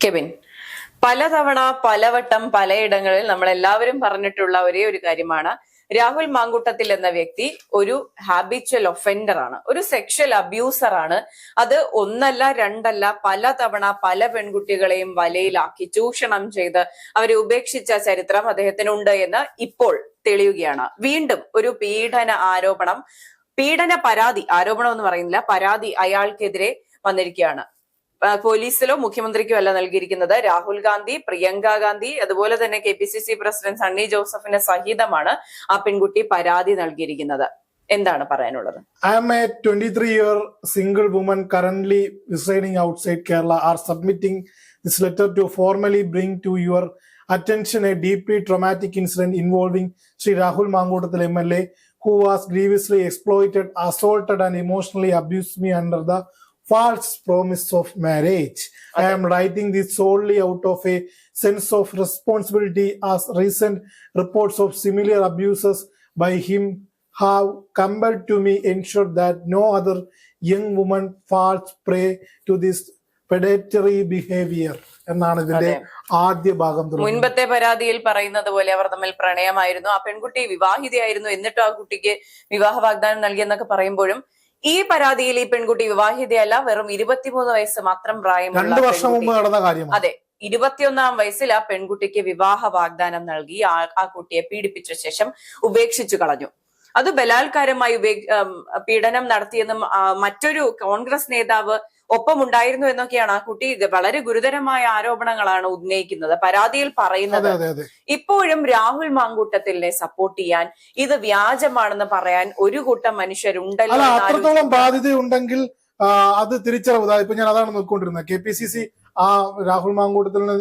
Kevin പലതവണ പലവട്ടം പലയിടങ്ങളിൽ നമ്മൾ എല്ലാവരും പറഞ്ഞിട്ടുള്ള ഒരേ ഒരു കാര്യമാണ്. രാഹുൽ മാങ്കൂട്ടത്തിൽ എന്ന വ്യക്തി ഒരു ഹാബിച്വൽ ഒഫൻഡർ ആണ്. ഒരു സെക്ഷൽ അബ്യൂസർ ആണ്. അത് ഒന്നല്ല രണ്ടല്ല പലതവണ പല പെൺകുട്ടികളെയും വലയിലാക്കി ചൂഷണം ചെയ്ത് അവരെ ഉപേക്ഷിച്ച ചരിത്രം അദ്ദേഹത്തിനുണ്ട് എന്ന് ഇപ്പോൾ തെളിയുകയാണ്. വീണ്ടും ഒരു പീഡന ആരോപണം പീഡന പരാതി ആരോപണം എന്ന് പറയുന്നില്ല പരാതി അയാൾക്കെതിരെ വന്നിരിക്കുകയാണ്. പോലീസിലോ മുഖ്യമന്ത്രിക്കോ അല്ല നൽകിയിരിക്കുന്നത് രാഹുൽ ഗാന്ധി പ്രിയങ്ക ഗാന്ധി അതുപോലെ തന്നെ K P C C president Sunny ജോസഫിന് സഹിതമാണ് ആ പെൺകുട്ടി പരാതി നൽകിയിരിക്കുന്നത്. എന്താണ് പറയാനുള്ളത്? I'm a twenty three year single woman currently residing outside Kerala are submitting this letter to formally bring to your attention a deeply traumatic incident involving Shri Rahul Mamkootathil M L A who was grievously exploited assaulted and emotionally abuse me under the false promise of marriage. I am writing this solely out of a sense of responsibility as recent reports of similar abuses by him have compelled to me ensure that no other young woman falls prey to this predatory behavior എന്നാണ് ഇതിന്റെ ആദ്യ ഭാഗം മുൻപത്തെ പരാതിയിൽ പറയുന്നത് പോലെ അവർ തമ്മിൽ പ്രണയമായിരുന്നു ആ പെൺകുട്ടി വിവാഹിതയായിരുന്നു എന്നിട്ടും ആ കുട്ടിക്ക് വിവാഹ വാഗ്ദാനം നൽകിയെന്നൊക്കെ പറയുമ്പോഴും ഈ പരാതിയിൽ ഈ പെൺകുട്ടി വിവാഹിതയല്ല. വെറും ഇരുപത്തിമൂന്ന് വയസ്സ് മാത്രം പ്രായമുള്ള രണ്ട് വർഷം മുമ്പ് നടന്ന കാര്യമാണ്. അതെ. ഇരുപത്തിയൊന്നാം വയസ്സിൽ ആ പെൺകുട്ടിക്ക് വിവാഹ വാഗ്ദാനം നൽകി ആ ആ കുട്ടിയെ പീഡിപ്പിച്ച ശേഷം ഉപേക്ഷിച്ചു കളഞ്ഞു. അത് ബലാത്കാരമായി ഉപേ- പീഡനം നടത്തിയെന്നും മറ്റൊരു കോൺഗ്രസ് നേതാവ് ഒപ്പമുണ്ടായിരുന്നു എന്നൊക്കെയാണ് ആ കുട്ടി വളരെ ഗുരുതരമായ ആരോപണങ്ങളാണ് ഉന്നയിക്കുന്നത്. പരാതിയിൽ പറയുന്നത് ഇപ്പോഴും രാഹുൽ മാങ്കൂട്ടത്തിലിനെ സപ്പോർട്ട് ചെയ്യാൻ ഇത് വ്യാജമാണെന്ന് പറയാൻ ഒരു കൂട്ടം മനുഷ്യരുണ്ടല്ലോ അത്രത്തോളം ബാധ്യതയുണ്ടെങ്കിൽ അത് തിരിച്ചറിവ്. ഇപ്പൊ ഞാൻ അതാണ് നോക്കിക്കൊണ്ടിരുന്നത്. കെ പി സി സി ആ രാഹുൽ മാങ്കൂട്ടത്തിനെ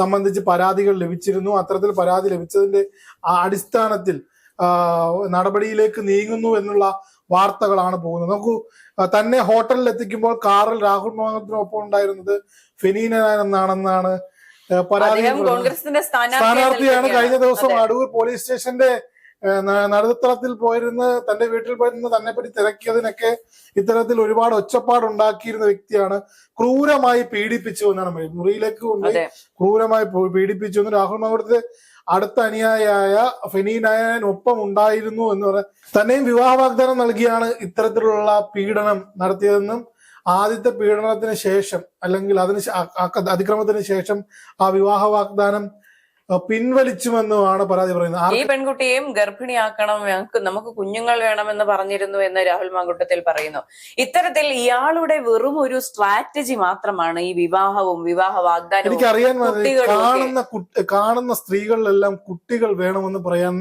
സംബന്ധിച്ച് പരാതികൾ ലഭിച്ചിരുന്നു. അത്തരത്തിൽ പരാതി ലഭിച്ചതിന്റെ അടിസ്ഥാനത്തിൽ നടപടിയിലേക്ക് നീങ്ങുന്നു എന്നുള്ള വാർത്തകളാണ് പോകുന്നത്. നോക്കൂ തന്നെ ഹോട്ടലിൽ എത്തിക്കുമ്പോൾ കാറിൽ രാഹുൽ മോഹനത്തിനൊപ്പം ഉണ്ടായിരുന്നത് ഫെനീന എന്നാണെന്നാണ് പരാതി സ്ഥാനാർത്ഥിയാണ് കഴിഞ്ഞ ദിവസം. അടൂർ പോലീസ് സ്റ്റേഷന്റെ നടുത്തളത്തിൽ പോയിരുന്ന് തന്റെ വീട്ടിൽ പോയിരുന്ന് തന്നെ പറ്റി തിരക്കിയതിനൊക്കെ ഇത്തരത്തിൽ ഒരുപാട് ഒച്ചപ്പാട് ഉണ്ടാക്കിയിരുന്ന വ്യക്തിയാണ്. ക്രൂരമായി പീഡിപ്പിച്ചു എന്നാണ് മുറിയിലേക്ക് കൊണ്ട് ക്രൂരമായി പീഡിപ്പിച്ചു. എന്ന് രാഹുൽ മാവൂടത്തെ അടുത്ത അനുയായിയായ ഫെനീനായനൊപ്പം ഉണ്ടായിരുന്നു എന്ന് പറയാൻ തന്നെയും വിവാഹ വാഗ്ദാനം നൽകിയാണ് ഇത്തരത്തിലുള്ള പീഡനം നടത്തിയതെന്നും ആദ്യത്തെ പീഡനത്തിന് ശേഷം അല്ലെങ്കിൽ അതിന് അതിക്രമത്തിന് ശേഷം ആ വിവാഹ വാഗ്ദാനം പിൻവലിച്ചുമെന്നുമാണ് പരാതി പറയുന്നത് ഈ പെൺകുട്ടിയെയും ഗർഭിണിയാക്കണം ഞങ്ങൾക്ക് നമുക്ക് കുഞ്ഞുങ്ങൾ വേണമെന്ന് പറഞ്ഞിരുന്നു എന്ന് രാഹുൽ മാങ്കുട്ടത്തിൽ പറയുന്നു ഇത്തരത്തിൽ ഇയാളുടെ വെറും ഒരു സ്ട്രാറ്റജി മാത്രമാണ് ഈ വിവാഹവും വിവാഹ വാഗ്ദാനവും എനിക്കറിയാൻ. കാണുന്ന കാണുന്ന സ്ത്രീകളിലെല്ലാം കുട്ടികൾ വേണമെന്ന് പറയാൻ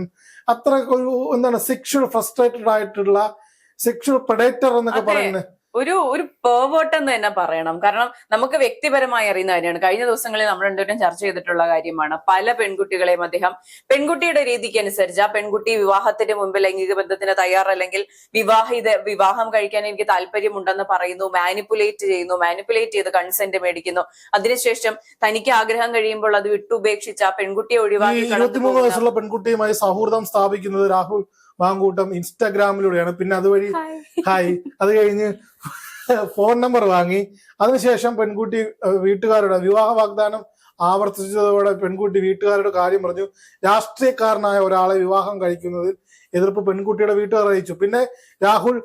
അത്ര ഒരു എന്താണ് സെക്ഷൽ ഫ്രസ്ട്രേറ്റഡ് ആയിട്ടുള്ള സെക്ഷൽ പ്രഡേറ്റർ എന്നൊക്കെ. പറയുന്നത് ഒരു ഒരു പേവേർട്ട് എന്ന് തന്നെ പറയണം. കാരണം നമുക്ക് വ്യക്തിപരമായി അറിയുന്ന കാര്യമാണ്. കഴിഞ്ഞ ദിവസങ്ങളിൽ നമ്മൾ രണ്ടുപേരും ചർച്ച ചെയ്തിട്ടുള്ള കാര്യമാണ്. പല പെൺകുട്ടികളെയും അദ്ദേഹം പെൺകുട്ടിയുടെ രീതിക്ക് അനുസരിച്ച് ആ പെൺകുട്ടി വിവാഹത്തിന് മുമ്പ് ലൈംഗിക ബന്ധത്തിന് തയ്യാറല്ലെങ്കിൽ വിവാഹിത വിവാഹം കഴിക്കാൻ എനിക്ക് താല്പര്യമുണ്ടെന്ന് പറയുന്നു മാനിപ്പുലേറ്റ് ചെയ്യുന്നു മാനിപ്പുലേറ്റ് ചെയ്ത് കൺസെന്റ് മേടിക്കുന്നു. അതിനുശേഷം തനിക്ക് ആഗ്രഹം കഴിയുമ്പോൾ അത് വിട്ടുപേക്ഷിച്ച് ആ പെൺകുട്ടിയെ ഒഴിവാക്കി ഇരുപത്തിമൂന്ന് വയസ്സുള്ള പെൺകുട്ടിയുമായി സൗഹൃദം സ്ഥാപിക്കുന്നത് രാഹുൽ മാങ്കൂട്ടം ഇൻസ്റ്റാഗ്രാമിലൂടെയാണ്. പിന്നെ അതുവഴി ഹായ് അത് കഴിഞ്ഞ് ഫോൺ നമ്പർ വാങ്ങി. അതിനുശേഷം പെൺകുട്ടി വീട്ടുകാരോട് വിവാഹ വാഗ്ദാനം ആവർത്തിച്ചതോടെ പെൺകുട്ടി വീട്ടുകാരുടെ കാര്യം പറഞ്ഞു. രാഷ്ട്രീയക്കാരനായ ഒരാളെ വിവാഹം കഴിക്കുന്നതിൽ എതിർപ്പ് പെൺകുട്ടിയുടെ വീട്ടുകാർ അറിയിച്ചു. പിന്നെ രാഹുൽ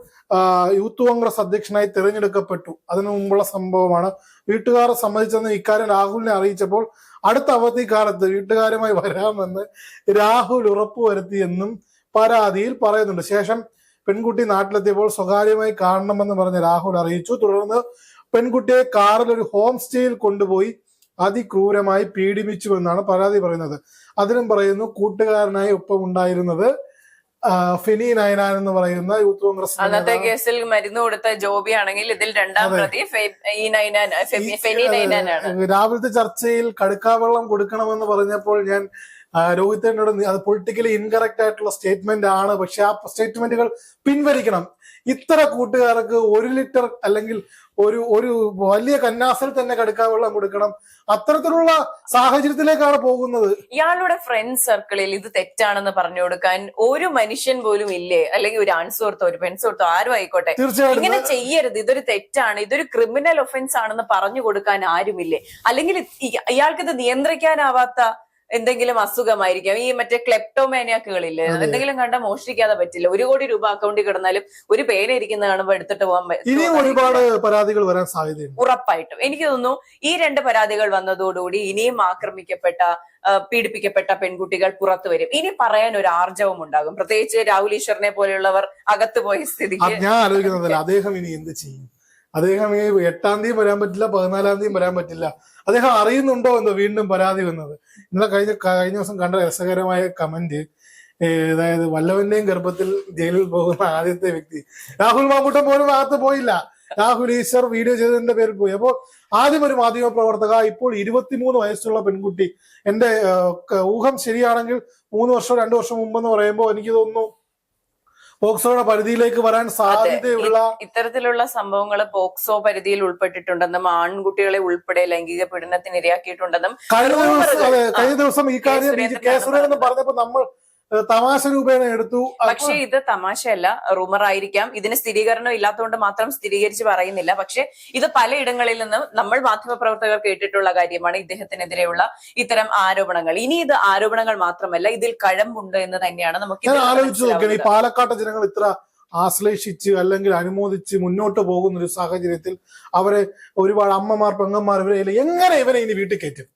യൂത്ത് കോൺഗ്രസ് അധ്യക്ഷനായി തിരഞ്ഞെടുക്കപ്പെട്ടു. അതിനു മുമ്പുള്ള സംഭവമാണ്. വീട്ടുകാരെ സംബന്ധിച്ചെന്ന് ഇക്കാര്യം രാഹുലിനെ അറിയിച്ചപ്പോൾ അടുത്ത അവധിക്കാലത്ത് വീട്ടുകാരുമായി വരാമെന്ന് രാഹുൽ ഉറപ്പുവരുത്തിയെന്നും പരാതിയിൽ പറയുന്നുണ്ട്. ശേഷം പെൺകുട്ടി നാട്ടിലെത്തിയപ്പോൾ സ്വകാര്യമായി കാണണമെന്ന് പറഞ്ഞ് രാഹുൽ അറിയിച്ചു. തുടർന്ന് പെൺകുട്ടിയെ കാറിൽ ഒരു ഹോം സ്റ്റേയിൽ കൊണ്ടുപോയി അതിക്രൂരമായി പീഡിപ്പിച്ചുവെന്നാണ് പരാതി പറയുന്നത്. അതിലും പറയുന്നു കൂട്ടുകാരനായി ഒപ്പം ഉണ്ടായിരുന്നത് ഫിനി നയനാൻ എന്ന് പറയുന്ന യൂത്ത് കോൺഗ്രസ് അന്നത്തെ കേസിൽ മരുന്ന് കൊടുത്ത ജോബി ആണെങ്കിൽ ഇതിൽ രണ്ടാം പ്രതി രാവിലത്തെ ചർച്ചയിൽ കടുക്കാവെള്ളം കൊടുക്കണമെന്ന് പറഞ്ഞപ്പോൾ ഞാൻ നി- അത് പൊളിറ്റിക്കലി ഇൻകറക്റ്റ് ആയിട്ടുള്ള സ്റ്റേറ്റ്മെന്റ് ആണ്. പക്ഷെ ആ സ്റ്റേറ്റ്മെന്റുകൾ പിൻവലിക്കണം. ഇത്ര കൂട്ടുകാർക്ക് ഒരു ലിറ്റർ അല്ലെങ്കിൽ ഒരു ഒരു വലിയ കന്നാസിൽ തന്നെ കടുക്കാൻ വെള്ളം കൊടുക്കണം. അത്തരത്തിലുള്ള സാഹചര്യത്തിലേക്കാണ് പോകുന്നത്. ഇയാളുടെ ഫ്രണ്ട് സർക്കിളിൽ ഇത് തെറ്റാണെന്ന് പറഞ്ഞു കൊടുക്കാൻ ഒരു മനുഷ്യൻ പോലും ഇല്ലേ? അല്ലെങ്കിൽ ഒരു ആൺസുഹൃത്തോ ഒരു പെൺസുഹൃത്തോ ആരും ആയിക്കോട്ടെ. തീർച്ചയായിട്ടും. ഇങ്ങനെ ചെയ്യരുത്. ഇതൊരു തെറ്റാണ്. ഇതൊരു ക്രിമിനൽ ഒഫൻസ് ആണെന്ന് പറഞ്ഞു കൊടുക്കാൻ ആരുമില്ലേ? അല്ലെങ്കിൽ ഇയാൾക്കിത് നിയന്ത്രിക്കാനാവാത്ത എന്തെങ്കിലും അസുഖമായിരിക്കാം. ഈ മറ്റേ ക്ലെപ്റ്റോമാനിയാക്കുകളില്ലേ എന്തെങ്കിലും കണ്ട മോഷ്ടിക്കാതെ പറ്റില്ല. ഒരു കോടി രൂപ അക്കൗണ്ടിൽ കിടന്നാലും ഒരു പേന ഇരിക്കുന്ന കാണുമ്പോൾ എടുത്തിട്ട് പോകാൻ പ- ഒരുപാട് പരാതികൾ വരാൻ സാധ്യതയുണ്ട്. ഉറപ്പായിട്ടും. എനിക്ക് തോന്നുന്നു ഈ രണ്ട് പരാതികൾ വന്നതോടുകൂടി ഇനിയും ആക്രമിക്കപ്പെട്ട പീഡിപ്പിക്കപ്പെട്ട പെൺകുട്ടികൾ പുറത്തു വരും. ഇനി പറയാൻ ഒരു ആർജവം ഉണ്ടാകും. പ്രത്യേകിച്ച് രാഹുൽ ഈശ്വറിനെ പോലെയുള്ളവർ അകത്ത് പോയ സ്ഥിതിക്ക് ഞാൻ ആലോചിക്കുന്നതല്ല. അദ്ദേഹം ഇനി എന്ത് ചെയ്യും? അദ്ദേഹം ഈ എട്ടാം തീയതി വരാൻ പറ്റില്ല പതിനാലാം തീയതി വരാൻ പറ്റില്ല. അദ്ദേഹം അറിയുന്നുണ്ടോ എന്ന് വീണ്ടും പരാതി വന്നത്. ഇന്നലെ കഴിഞ്ഞ കഴിഞ്ഞ ദിവസം കണ്ട രസകരമായ കമന്റ് അതായത് വല്ലവന്റെയും ഗർഭത്തിൽ ജയിലിൽ പോകുന്ന ആദ്യത്തെ വ്യക്തി. രാഹുൽ മാമ്പൂട്ടം പോലും അകത്ത് പോയില്ല. രാഹുൽ ഈശ്വർ വീഡിയോ ചെയ്തതിന്റെ പേരിൽ പോയി. അപ്പോൾ ആദ്യം ഒരു മാധ്യമ പ്രവർത്തക ഇപ്പോൾ ഇരുപത്തിമൂന്ന് വയസ്സുള്ള പെൺകുട്ടി. എന്റെ ഊഹം ശരിയാണെങ്കിൽ മൂന്ന് വർഷം രണ്ടു വർഷം മുമ്പെന്ന് പറയുമ്പോൾ എനിക്ക് തോന്നുന്നു പോക്സോയുടെ പരിധിയിലേക്ക് വരാൻ സാധ്യതയുള്ള ഇത്തരത്തിലുള്ള സംഭവങ്ങൾ പോക്സോ പരിധിയിൽ ഉൾപ്പെട്ടിട്ടുണ്ടെന്നും ആൺകുട്ടികളെ ഉൾപ്പെടെ ലൈംഗിക പീഡനത്തിന് ഇരയാക്കിയിട്ടുണ്ടെന്നും കഴിഞ്ഞ ദിവസം കഴിഞ്ഞ ദിവസം ഈ കാര്യം കെ. ബി- സുരേന്ദ്രൻ കെ സുരേന്ദ്രൻ എന്ന് പറഞ്ഞപ്പോ നമ്മൾ തമാശ രൂപേണ എടുത്തു. പക്ഷേ ഇത് തമാശയല്ല. റൂമർ ആയിരിക്കാം. ഇതിന് സ്ഥിരീകരണം ഇല്ലാത്തതുകൊണ്ട് മാത്രം സ്ഥിരീകരിച്ച് പറയുന്നില്ല. പക്ഷെ ഇത് പലയിടങ്ങളിൽ നിന്നും നമ്മൾ മാധ്യമപ്രവർത്തകർ കേട്ടിട്ടുള്ള കാര്യമാണ് ഇദ്ദേഹത്തിനെതിരെയുള്ള ഇത്തരം ആരോപണങ്ങൾ. ഇനി ഇത് ആരോപണങ്ങൾ മാത്രമല്ല ഇതിൽ കഴമ്പുണ്ട് എന്ന് തന്നെയാണ് നമുക്ക് ആലോചിച്ചു നോക്കിയാണ് ഈ. പാലക്കാട്ടെ ജനങ്ങൾ ഇത്ര ആശ്ലേഷിച്ച് അല്ലെങ്കിൽ അനുമോദിച്ച് മുന്നോട്ട് പോകുന്ന ഒരു സാഹചര്യത്തിൽ അവരെ ഒരുപാട് അമ്മമാർ പെങ്ങന്മാർ ഇവരെ എങ്ങനെ ഇവരെ ഇനി വീട്ടിൽ കയറ്റും?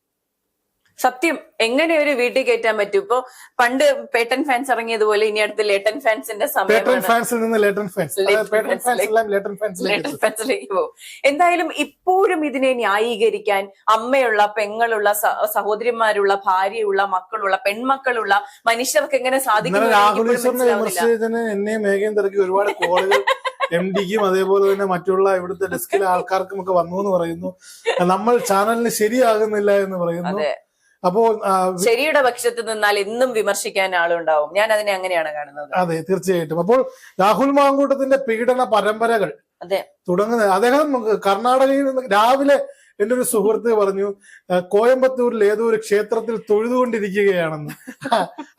സത്യം എങ്ങനെ ഒരു വീട്ടിൽ കയറ്റാൻ പറ്റും? ഇപ്പൊ പണ്ട് പേട്ടൻ ഫാൻസ് ഇറങ്ങിയതുപോലെ ഇനി അടുത്ത് ലേട്ടൻ ഫാൻസിന്റെ സമയം ഫാൻസിൽ നിന്ന് ലേട്ടൻ ഫാൻസ്. ഫാൻസിലേക്ക് പോകും. എന്തായാലും ഇപ്പോഴും ഇതിനെ ന്യായീകരിക്കാൻ അമ്മയുള്ള പെങ്ങളുള്ള സഹോദരിമാരുള്ള ഭാര്യയുള്ള മക്കളുള്ള പെൺമക്കളുള്ള മനുഷ്യർക്ക് എങ്ങനെ സാധിക്കും രാഹുൽ ഈശ്വറിനെ. വിമർശിച്ചതിന് ഒരുപാട് കോളുകൾ എം ഡിക്കും അതേപോലെ തന്നെ മറ്റുള്ള ഇവിടുത്തെ ഡെസ്കിലെ ആൾക്കാർക്കും ഒക്കെ വന്നു എന്ന് പറയുന്നു. നമ്മൾ ചാനലിന് ശരിയാകുന്നില്ല എന്ന് പറയുന്നു. അപ്പോൾ ശരിയുടെ പക്ഷത്ത് നിന്നാൽ എന്നും വിമർശിക്കാൻ ആളുണ്ടാവും. ഞാൻ അതിനെ അങ്ങനെയാണ് കാണുന്നത്. അതെ തീർച്ചയായിട്ടും. അപ്പോൾ രാഹുൽ മാങ്കൂട്ടത്തിന്റെ പീഡന പരമ്പരകൾ അതെ. തുടങ്ങുന്നത് അദ്ദേഹം കർണാടകയിൽ നിന്ന് രാവിലെ എന്റെ ഒരു സുഹൃത്ത് പറഞ്ഞു കോയമ്പത്തൂരിൽ ഏതോ ഒരു ക്ഷേത്രത്തിൽ തൊഴുതുകൊണ്ടിരിക്കുകയാണെന്ന്.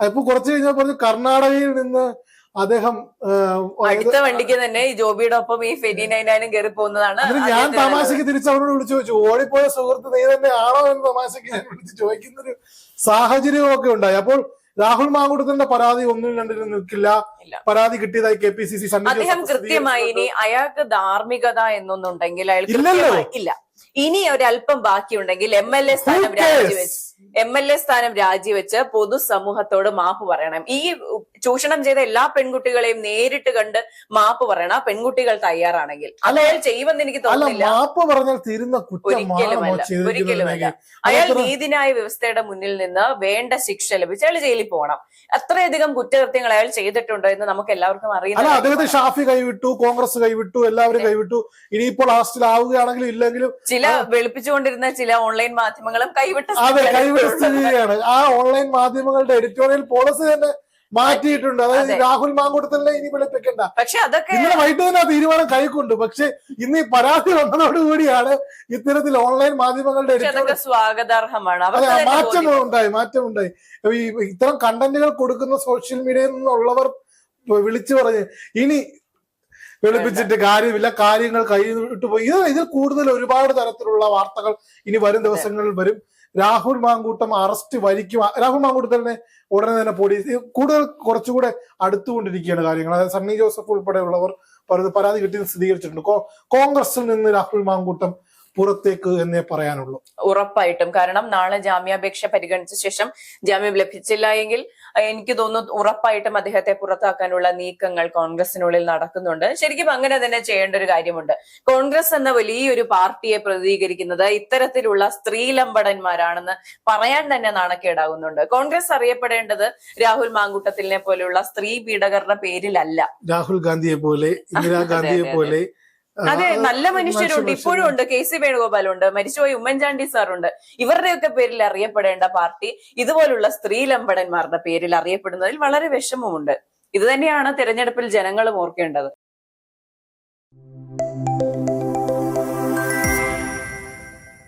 അപ്പൊ കുറച്ച് കഴിഞ്ഞാൽ പറഞ്ഞു കർണാടകയിൽ നിന്ന് അദ്ദേഹം അടുത്ത വണ്ടിക്ക് തന്നെ ഈ ജോബിയുടെ ഒപ്പം ഈ ഫെനി നൈനായാലും കയറി പോകുന്നതാണ് ഞാൻ തമാശക്ക് തിരിച്ച് അവരോട് വിളിച്ചു ചോദിച്ചു ഓടിപ്പോയ സുഹൃത്ത് നീ തന്നെ ആണോ എന്ന് തമാശക്ക് ഞാൻ വിളിച്ച് ചോദിക്കുന്ന ഒരു സാഹചര്യമൊക്കെ ഉണ്ടായി. അപ്പോൾ രാഹുൽ മാങ്കുടത്തിന്റെ പരാതി ഒന്നും രണ്ടിനും നിൽക്കില്ല. പരാതി കിട്ടിയതായി കെ പി സി സി അദ്ദേഹം കൃത്യമായി ഇനി അയാൾക്ക് ധാർമ്മികത എന്നൊന്നുണ്ടെങ്കിൽ അയാൾ. ഇല്ല. ഇനി ഒരല്പം ബാക്കിയുണ്ടെങ്കിൽ എം എൽ എ സ്ഥാനം രാജിവെച്ച് എം എൽ എ സ്ഥാനം രാജിവെച്ച് പൊതുസമൂഹത്തോട് മാപ്പ് പറയണം. ഈ ചൂഷണം ചെയ്ത എല്ലാ പെൺകുട്ടികളെയും നേരിട്ട് കണ്ട് മാപ്പ് പറയണം. ആ പെൺകുട്ടികൾ തയ്യാറാണെങ്കിൽ. അത് അയാൾ ചെയ്യുമെന്ന് എനിക്ക് തോന്നുന്നില്ല. മാപ്പ് പറഞ്ഞാൽ തീരുന്ന ഒരിക്കലുമല്ല ഒരിക്കലുമല്ല. അയാൾ നീതിന്യായ വ്യവസ്ഥയുടെ മുന്നിൽ നിന്ന് വേണ്ട ശിക്ഷ ലഭിച്ച് അയാൾ ജയിലിൽ പോകണം. അത്രയധികം കുറ്റകൃത്യങ്ങൾ അയാൾ ചെയ്തിട്ടുണ്ടോ എന്ന് നമുക്ക് എല്ലാവർക്കും അറിയാം അദ്ദേഹത്തെ ഷാഫി കൈവിട്ടു കോൺഗ്രസ് കൈവിട്ടു എല്ലാവരും കൈവിട്ടു. ഇനിയിപ്പോൾ ലാസ്റ്റിൽ ആവുകയാണെങ്കിലും ഇല്ലെങ്കിലും ചില വെളുപ്പിച്ചുകൊണ്ടിരുന്ന ചില ഓൺലൈൻ മാധ്യമങ്ങളും കൈവിട്ട അതെ സ്ഥിതിയാണ് കൈവിട്ട സ്ഥിതിയാണ്. ആ ഓൺലൈൻ മാധ്യമങ്ങളുടെ എഡിറ്റോറിയൽ പോളിസി തന്നെ മാറ്റിയിട്ടുണ്ട്. അതായത് രാഹുൽ മാങ്കൂട്ടത്തിനെ ഇനി വിളിപ്പിക്കണ്ട. പക്ഷെ അതൊക്കെ ഇന്നലെ വൈകിട്ട് തന്നെ ആ തീരുമാനം കൈക്കൊണ്ട്. പക്ഷെ ഇന്ന് ഈ പരാതി വന്നതോടുകൂടിയാണ് ഇത്തരത്തിൽ ഓൺലൈൻ മാധ്യമങ്ങളുടെ സ്വാഗതാർഹമാണ്. മാറ്റം. ഉണ്ടായി മാറ്റം ഉണ്ടായി ഈ ഇത്തരം കണ്ടന്റുകൾ കൊടുക്കുന്ന സോഷ്യൽ മീഡിയയിൽ നിന്നുള്ളവർ വിളിച്ചു പറഞ്ഞ് ഇനി വെളുപ്പിച്ചിട്ട് കാര്യമില്ല കാര്യങ്ങൾ കൈവിട്ട് പോയി. ഇത് ഇതിൽ കൂടുതൽ ഒരുപാട് തരത്തിലുള്ള വാർത്തകൾ ഇനി വരും ദിവസങ്ങളിൽ വരും. രാഹുൽ മാങ്കൂട്ടം അറസ്റ്റ് വരിക്കും രാഹുൽ മാങ്കൂട്ടം തന്നെ ഉടനെ തന്നെ പോലീസ് കൂടുതൽ കുറച്ചുകൂടെ അടുത്തുകൊണ്ടിരിക്കുകയാണ് കാര്യങ്ങൾ. അതായത് സണ്ണി ജോസഫ് ഉൾപ്പെടെയുള്ളവർ പരാതി- കിട്ടിയെന്ന് സ്ഥിരീകരിച്ചിട്ടുണ്ട്. കോൺഗ്രസിൽ നിന്ന് രാഹുൽ മാങ്കൂട്ടം പുറത്തേക്ക് എന്നേ പറയാനുള്ളൂ. ഉറപ്പായിട്ടും. കാരണം നാളെ ജാമ്യാപേക്ഷ പരിഗണിച്ച ശേഷം ജാമ്യം ലഭിച്ചില്ല എങ്കിൽ എനിക്ക് തോന്നുന്നു ഉറപ്പായിട്ടും അദ്ദേഹത്തെ പുറത്താക്കാനുള്ള നീക്കങ്ങൾ കോൺഗ്രസിനുള്ളിൽ നടക്കുന്നുണ്ട്. ശരിക്കും അങ്ങനെ തന്നെ ചെയ്യേണ്ട ഒരു കാര്യമുണ്ട്. കോൺഗ്രസ് എന്ന വലിയൊരു പാർട്ടിയെ പ്രതികരിക്കുന്നത് ഇത്തരത്തിലുള്ള സ്ത്രീലമ്പടന്മാരാണെന്ന് പറയാൻ തന്നെ നാണക്കേടാകുന്നുണ്ട്. കോൺഗ്രസ് അറിയപ്പെടേണ്ടത് രാഹുൽ മാങ്കൂട്ടത്തിലിനെ പോലെയുള്ള സ്ത്രീ പീഡകരുടെ പേരിലല്ല. രാഹുൽ ഗാന്ധിയെ പോലെ ഇന്ദിരാഗാന്ധിയെ പോലെ അതെ നല്ല മനുഷ്യരുണ്ട്. ഇപ്പോഴും ഉണ്ട്. കെ സി വേണുഗോപാൽ ഉണ്ട് മരിച്ചുപോയ ഉമ്മൻചാണ്ടി സാറുണ്ട്. ഇവരുടെയൊക്കെ പേരിൽ അറിയപ്പെടേണ്ട പാർട്ടി ഇതുപോലുള്ള സ്ത്രീ ലമ്പടന്മാരുടെ പേരിൽ അറിയപ്പെടുന്നതിൽ വളരെ വിഷമമുണ്ട്. ഇത് തന്നെയാണ് തെരഞ്ഞെടുപ്പിൽ ജനങ്ങളും ഓർക്കേണ്ടത്.